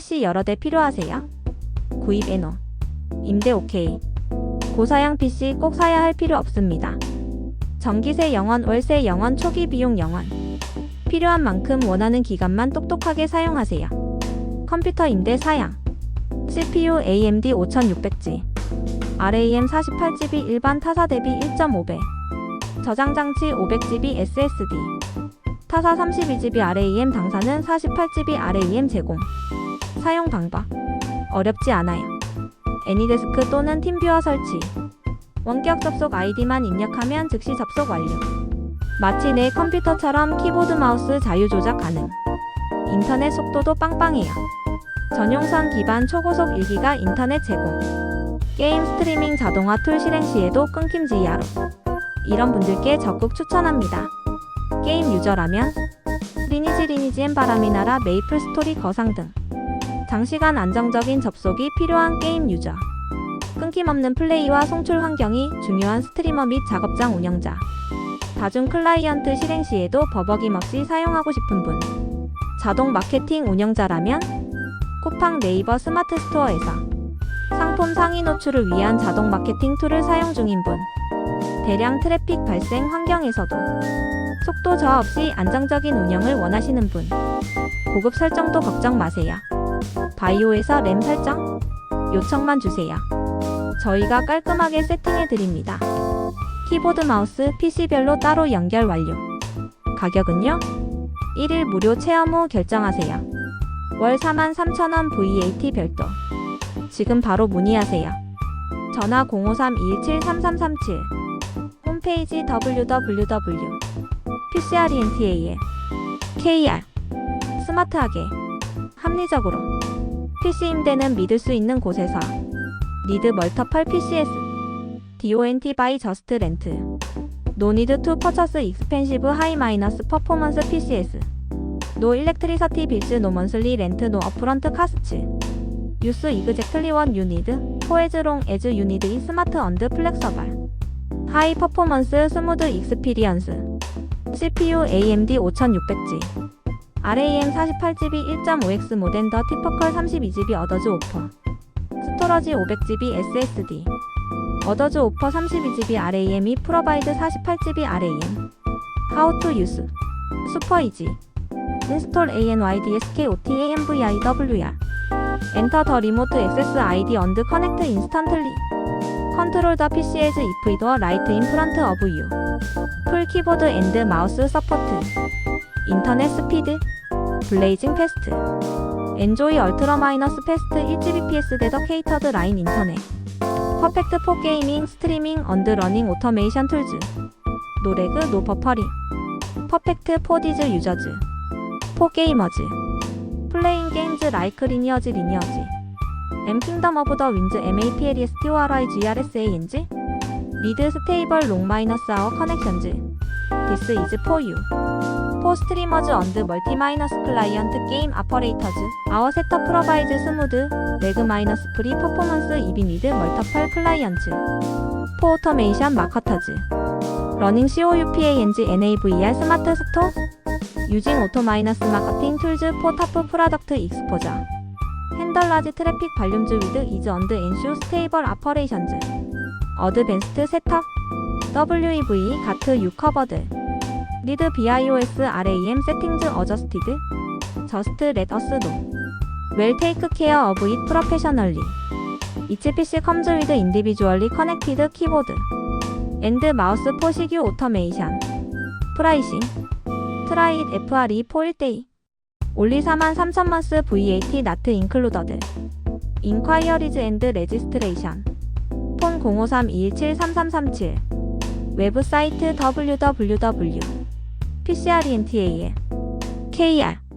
PC 여러 대 필요하세요? 구입 에노. 임대 오케이. 고사양 PC 꼭 사야 할 필요 없습니다. 전기세 0원, 월세 0원, 초기 비용 0원. 필요한 만큼 원하는 기간만 똑똑하게 사용하세요. 컴퓨터 임대 사양. CPU AMD 5600G. RAM 48GB 일반 타사 대비 1.5배. 저장 장치 500GB SSD. 타사 32GB RAM 당사는 48GB RAM 제공. 사용 방법. 어렵지 않아요. 애니데스크 또는 팀뷰어 설치. 원격 접속 아이디만 입력하면 즉시 접속 완료. 마치 내 컴퓨터처럼 키보드 마우스 자유 조작 가능. 인터넷 속도도 빵빵해요. 전용선 기반 초고속 1기가 인터넷 제공. 게임 스트리밍 자동화 툴 실행 시에도 끊김지 이하로. 이런 분들께 적극 추천합니다. 게임 유저라면 리니지 리니지 날아 메이플 스토리 거상 등 장시간 안정적인 접속이 필요한 게임 유저. 끊김없는 플레이와 송출 환경이 중요한 스트리머 및 작업장 운영자. 다중 클라이언트 실행 시에도 버벅임 없이 사용하고 싶은 분. 자동 마케팅 운영자라면 쿠팡 네이버 스마트 스토어에서 상품 상위 노출을 위한 자동 마케팅 툴을 사용 중인 분. 대량 트래픽 발생 환경에서도 속도 저하 없이 안정적인 운영을 원하시는 분. 고급 설정도 걱정 마세요. 바이오에서 램 설정 요청만 주세요. 저희가 깔끔하게 세팅해 드립니다. 키보드 마우스 PC별로 따로 연결 완료. 가격은요? 1일 무료 체험 후 결정하세요. 월 43,000원 VAT 별도. 지금 바로 문의하세요. 전화 053-217-3337 홈페이지 www PCRENTA에 KR 스마트하게 합리적으로 PC 임대는 믿을 수 있는 곳에서 니드 멀터펄 PCS DONT by Just Rent No need to purchase expensive high minus performance PCS No electricity bills no monthly rent no upfront costs Use exactly what you need for as long as you need is smart and flexible High performance smooth experience CPU AMD 5600G RAM 48GB 1.5X 모덴 더 티퍼컬 32GB 어더즈 오퍼 스토러지 500GB SSD 어더즈 오퍼 32GB RAM이 프로바이드 48GB RAM How to use 슈퍼 이지 Install ANYDSK OTA MVIWR Enter the remote access ID and connect instantly Control the PC as if were right in front of you 풀 키보드 앤드 마우스 서포트 인터넷 스피드 블레이징 패스트 엔조이 얼트라 마이너스 패스트 1gbps 데더케이터드 라인 인터넷 퍼펙트 포 게이밍 스트리밍 언드 러닝 오토메이션 툴즈 노레그 노 버퍼링 퍼펙트 포 디즈 유저즈 포 게이머즈 플레잉 게임즈 라이크 리니어즈 리니어즈 M 킹덤 오브 더 윈즈 MAPLES TORI GRSANG 리드 스테이블 롱 마이너스 아워 커넥션즈 For streamers and multi minus client game operators our setup provides smooth leg minus free performance even with multiple clients for automation marketers running COUPANG NAVR store using auto minus marketing tools for top product exposure handle large traffic volumes with ease and ensure stable operations advanced setup WEV 가트 U Need BIOS RAM Just let us know Well take care of it professionally Each PC individually connected keyboard and mouse for secure automation Pricing Try it FRE 4일 day Only 43,000만 VAT not included Inquiries and registration 폰 053-217-3337 웹사이트 www PCRENTA에 KR